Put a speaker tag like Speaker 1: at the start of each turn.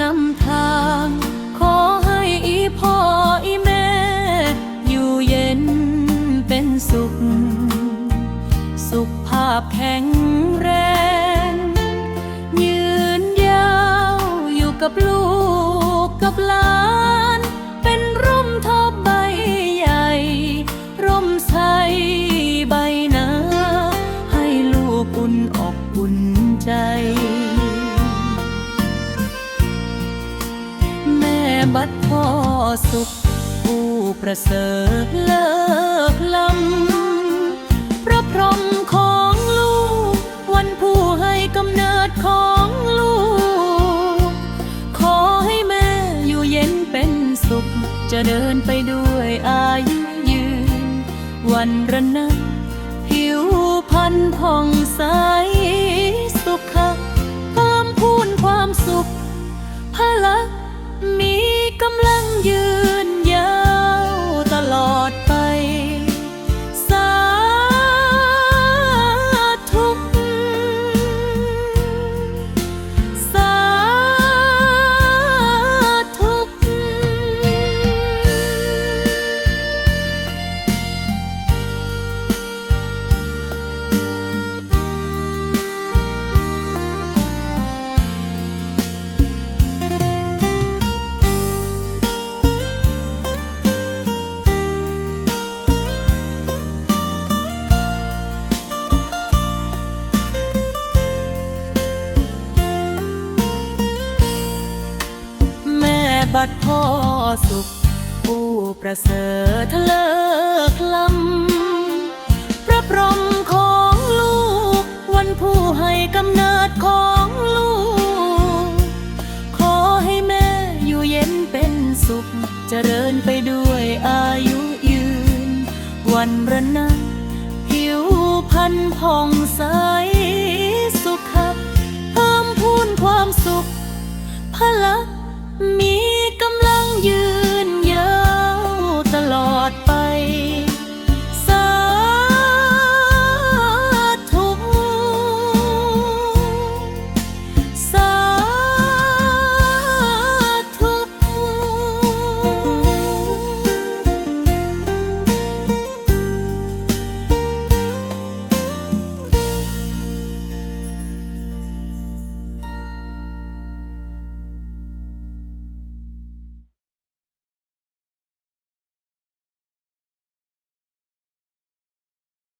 Speaker 1: นำทาง ขอให้อีพ่ออีแม่ อยู่เย็นเป็นสุข สุขภาพแข็งแรง ยืนยาวอยู่กับลูกกับหลานเป็น บัดพ่อสุข ผู้ประเสริฐเลิกลำพระพรหมของลูก วันผู้ให้กำเนิดของลูก ขอให้แม่อยู่เย็นเป็นสุข จะเดินไปด้วยอายุยืน วันระนับผิวพันธ์ผ่องใสสุข บัดพ่อสุข ผู้ประเสริฐเลิกลำพระพรหมของลูก วันผู้ให้กำเนิดของลูก ขอให้แม่อยู่เย็นเป็นสุข เจริญไปด้วยอายุยืน วันระนับ